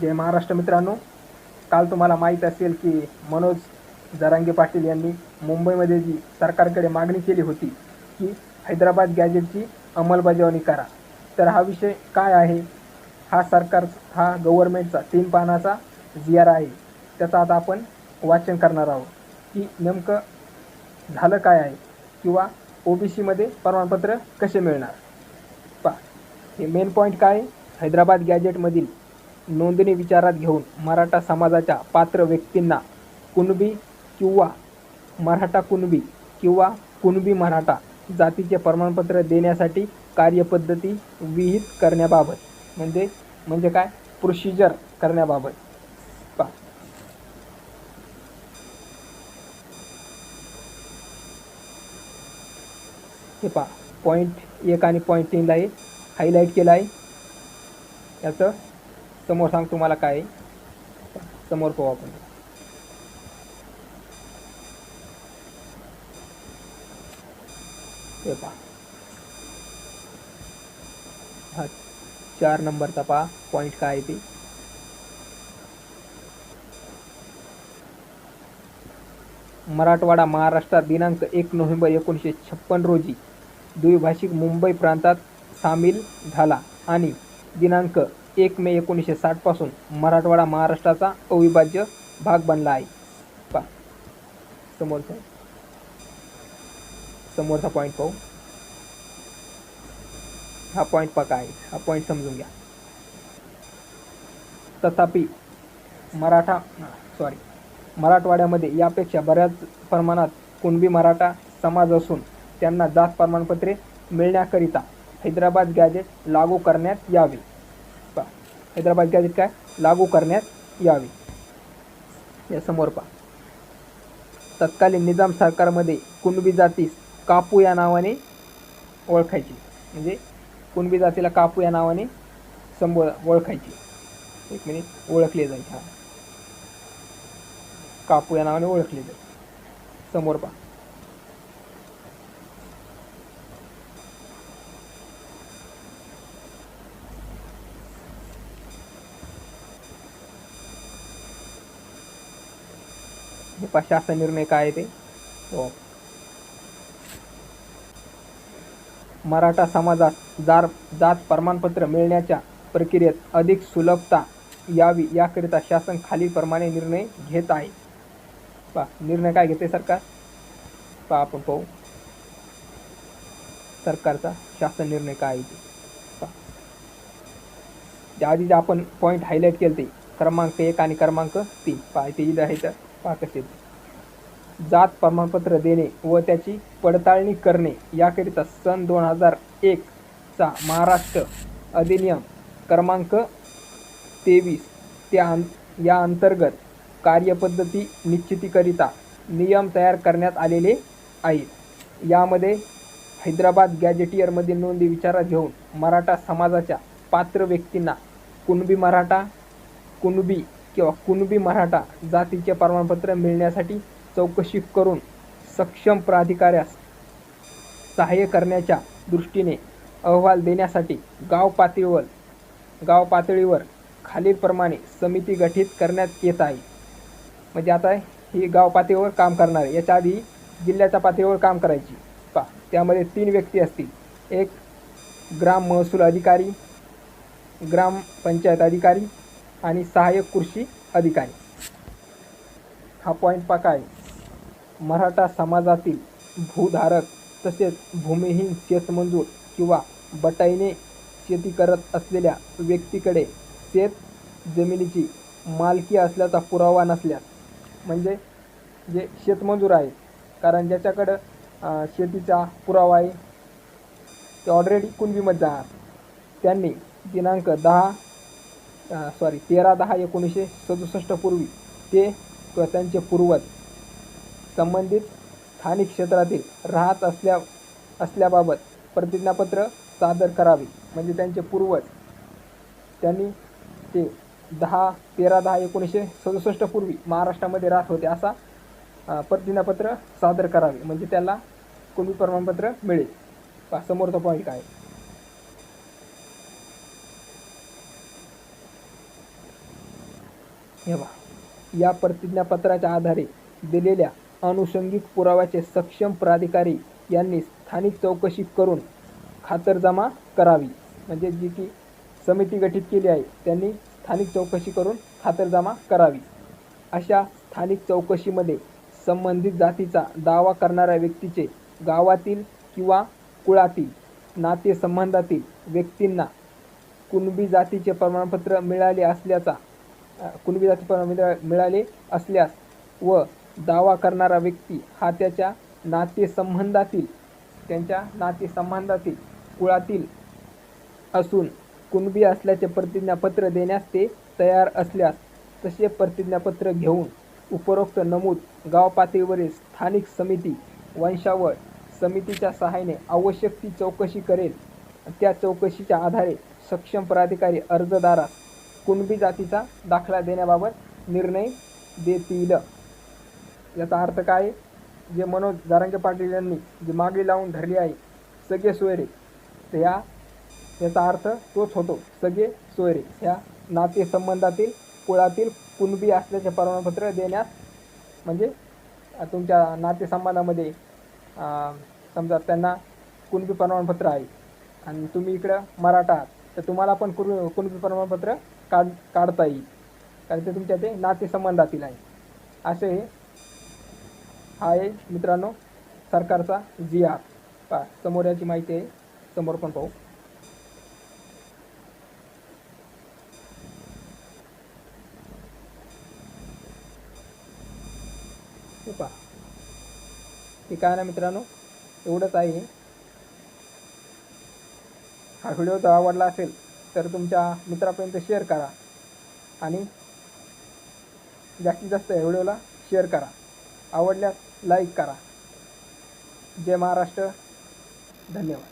जय महाराष्ट्र मित्रांनो. काल तुम्हाला माहीत असेल की मनोज जरांगे पाटील यांनी मुंबईमध्ये जी सरकारकडे मागणी केली होती की हैदराबाद गॅजेटची अंमलबजावणी करा. तर हा विषय काय आहे? हा सरकार हा गव्हर्नमेंटचा तीन पानाचा जी आर आहे. त्याचं आता आपण वाचन करणार आहोत. की नेमकं झालं काय आहे? किंवा ओ बी सीमध्ये प्रमाणपत्र कसे मिळणार? पा हे मेन पॉईंट काय हैदराबाद गॅजेटमधील नोंदणी विचारात घेऊन मराठा समाजाच्या पात्र व्यक्तींना कुणबी किंवा मराठा कुणबी किंवा कुणबी मराठा जातीचे प्रमाणपत्र देण्यासाठी कार्यपद्धती विहित करण्याबाबत. म्हणजे म्हणजे काय? प्रोसिजर करण्याबाबत. पा हे पहा. पॉईंट एक आणि पॉईंट तीनला आहे हायलाईट केलं आहे. याचं समोर सांग तुम्हाला काय समोर पाहू आपण. पहा. हा चार नंबरचा पहा पॉईंट काय आहे ते. मराठवाडा महाराष्ट्रात दिनांक एक नोव्हेंबर एकोणीसशे छप्पन रोजी द्विभाषिक मुंबई प्रांतात सामील झाला आणि दिनांक एक मे एकोणीसशे साठपासून मराठवाडा महाराष्ट्राचा अविभाज्य भाग बनला आहे. पा समोरचा. समोरचा पॉईंट पाहू. हा पॉईंट पका आहे हा पॉईंट समजून घ्या. तथापि मराठा सॉरी मराठवाड्यामध्ये यापेक्षा बऱ्याच प्रमाणात कुणबी मराठा समाज असून त्यांना जात प्रमाणपत्रे मिळण्याकरिता हैदराबाद गॅजेट लागू करण्यात यावे. हैदराबाद गॅजेट काय? लागू करण्यात यावी. या समोर पहा. तत्कालीन निजाम सरकारमध्ये कुणबी जातीस कापू या नावाने ओळखायची. म्हणजे कुणबी जातीला कापू या नावाने संबो ओळखायची. एक मिनिट. ओळखले जाईल. हा. कापू या नावाने ओळखले जाईल. समोर पहा. हे शासन निर्णय काय आहे ते? हो. मराठा समाजास जार जात प्रमाणपत्र मिळण्याच्या प्रक्रियेत अधिक सुलभता यावी याकरिता शासन खालीलप्रमाणे निर्णय घेत आहे. पहा निर्णय काय घेते सरकार? पहा आपण पाहू. सरकारचा शासन निर्णय काय आहे ते? त्या आधी जे आपण पॉईंट हायलाईट केले ते क्रमांक एक आणि क्रमांक तीन. पहा ते इथं आहे तर. पहा जात प्रमाणपत्र देणे व त्याची पडताळणी करणे याकरिता सन दोन हजार एकचा महाराष्ट्र अधिनियम क्रमांक तेवीस त्या अं या अंतर्गत कार्यपद्धती निश्चितीकरिता नियम तयार करण्यात आलेले आहेत. यामध्ये हैदराबाद गॅजेटियरमधील नोंदी विचारात घेऊन मराठा समाजाच्या पात्र व्यक्तींना कुणबी मराठा कुणबी किंवा कुणबी मराठा जातीचे प्रमाणपत्र मिळण्यासाठी चौकशी करून सक्षम प्राधिकाऱ्यास सहाय्य करण्याच्या दृष्टीने अहवाल देण्यासाठी गाव पातळीवर गाव पातळीवर खालीलप्रमाणे समिती गठीत करण्यात येत आहे. म्हणजे आता ही गाव पातळीवर काम करणार आहे. याच्या आधी जिल्ह्याच्या पातळीवर काम करायची. पा त्यामध्ये तीन व्यक्ती असतील. एक ग्राम महसूल अधिकारी ग्रामपंचायत अधिकारी आणि सहाय्यक कृषी अधिकारी. हा पॉईंट पाका आहे मराठा समाजातील भूधारक तसेच भूमिहीन शेतमजूर किंवा बटाईने शेती करत असलेल्या व्यक्तीकडे शेत जमिनीची मालकी असल्याचा पुरावा नसल्यास म्हणजे जे शेतमजूर आहेत कारण ज्याच्याकडं शेतीचा पुरावा आहे ते ऑलरेडी कुणबीमध्ये आहात त्यांनी दिनांक दहा सॉरी तेरा दहा एकोणीसशे सदुसष्ट पूर्वी ते त्यांचे पूर्वज संबंधित स्थानिक क्षेत्रातील राहत असल्या असल्याबाबत प्रतिज्ञापत्र सादर करावे. म्हणजे त्यांचे पूर्वज. त्यांनी ते दहा तेरा दहा एकोणीसशे सदुसष्ट पूर्वी महाराष्ट्रामध्ये राहत होते असा प्रतिज्ञापत्र सादर करावे. म्हणजे त्याला कुणबी प्रमाणपत्र मिळेल. समोरचा पॉईंट काय? आहे? ठेवा या प्रतिज्ञापत्राच्या आधारे दिलेल्या अनुषंगिक पुराव्याचे सक्षम प्राधिकारी यांनी स्थानिक चौकशी करून खातरजमा करावी. म्हणजे जी की समिती गठीत केली आहे त्यांनी स्थानिक चौकशी करून खातरजमा करावी. अशा स्थानिक चौकशीमध्ये संबंधित जातीचा दावा करणाऱ्या व्यक्तीचे गावातील किंवा कुळातील नातेसंबंधातील व्यक्तींना कुणबी जातीचे प्रमाणपत्र मिळाले असल्याचा कुणबी जाती मिळाले असल्यास व दावा करणारा व्यक्ती हा त्याच्या नातेसंबंधातील त्यांच्या नातेसंबंधातील कुळातील असून कुणबी असल्याचे प्रतिज्ञापत्र देण्यास ते तयार असल्यास तसे प्रतिज्ञापत्र घेऊन उपरोक्त नमूद गाव पातळीवरील स्थानिक समिती वंशावळ समितीच्या सहाय्याने आवश्यक ती चौकशी करेल. त्या चौकशीच्या आधारे सक्षम प्राधिकारी अर्जदारास कुणबी जातीचा दाखला देण्याबाबत निर्णय देतील याचा अर्थ काय आहे? जे मनोज जारंगे पाटील यांनी जी मागणी लावून धरली आहे सगळे सोयरे तर या याचा अर्थ तोच होतो सगळे सोयरे ह्या नातेसंबंधातील कुळातील कुणबी असल्याचे प्रमाणपत्र देण्यास म्हणजे तुमच्या नातेसंबंधामध्ये समजा त्यांना कुणबी प्रमाणपत्र आहे आणि तुम्ही इकडं मराठा आहात तर तुम्हाला पण कुण कुणबी प्रमाणपत्र काढ काढता येईल कारण ते तुमच्या ते नातेसंबंधातील आहे. असे हा आहे मित्रांनो सरकारचा जी आर पा समोर याची माहिती आहे. समोर पण पाहू. हे पहा. ते काय ना मित्रांनो एवढंच आहे. हा व्हिडिओ जर आवडला असेल तर तुमच्या मित्रापर्यंत शेअर करा. आणि जास्तीत जास्त या व्हिडिओला शेअर करा. आवडल्यास लाईक करा. जय महाराष्ट्र. धन्यवाद.